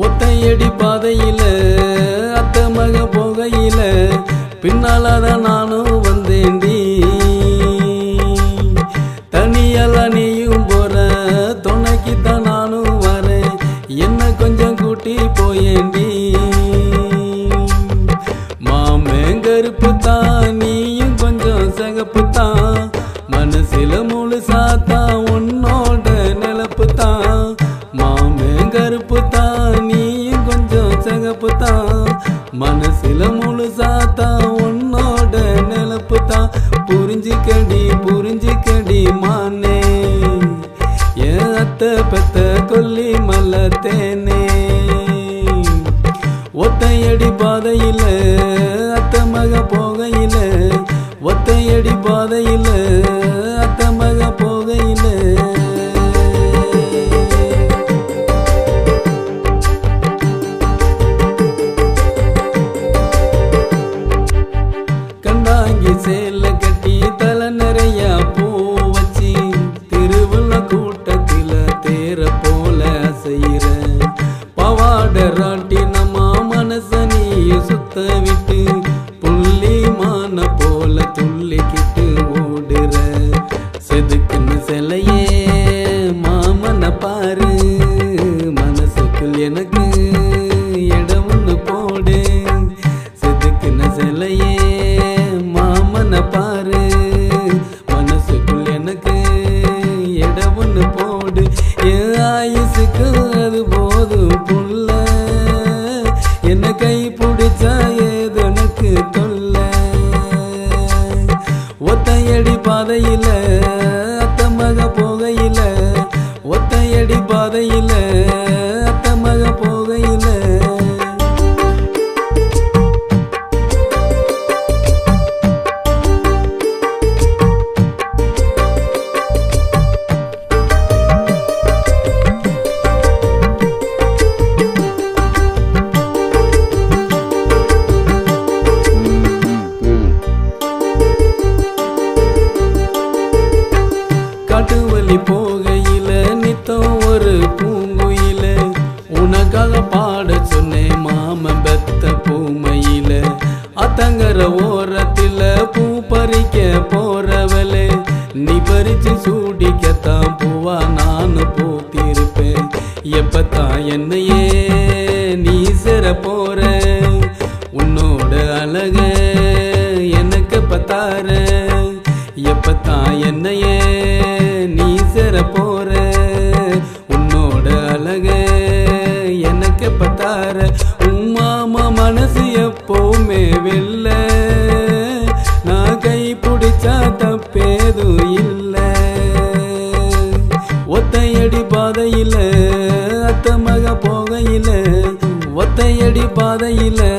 ஒத்தையடி பாதையில அத்த மக போகையில பின்னாலதான் நானும் வந்தேண்டி தனியால நீயும் போற துணைக்குத்தான் நானும் வரேன். என்ன கொஞ்சம் கூட்டி போயேண்டி மாமேங்கருப்பு தான் நீயும் கொஞ்சம் சகப்பு தான் மனசில முழுசாத்தான் ஒன்று கொஞ்சம் சிகப்பு தான் மனசுல முழுசா உன்னோட நிலப்பு தான் புரிஞ்சுக்கடி புரிஞ்சுக்கடி மானே. என் அத்தை பெத்த கொல்லி மல்லத்தேனே ஒத்தையடி பாதையில் அத்த மக போகையில் ஒத்தையடி பாதையில் ஒத்தையடி பாதையில் அத்த போகையில் ஒத்தையடி பாதையில். காட்டு வழி போகையில நித்தம் ஒரு பூங்குயில. உனக்காக பாட சொன்னேன் மாம பெத்த பூமையில. அத்தங்கர ஓரத்தில் பூ பறிக்க போறவளே. நீ பறிச்சு சூடிக்கத்தான் பூவா நான் பூத்திருப்பேன். எப்பத்தான் என்னையே நீ சேர போற? உன்னோட அழக எனக்கு பத்தாரு எப்பவுமே வெல்ல. நான் கை பிடிச்சா தப்பேதும் இல்ல. ஒத்தையடி பாதையில் அத்த மக ஒத்தையடி பாதையில்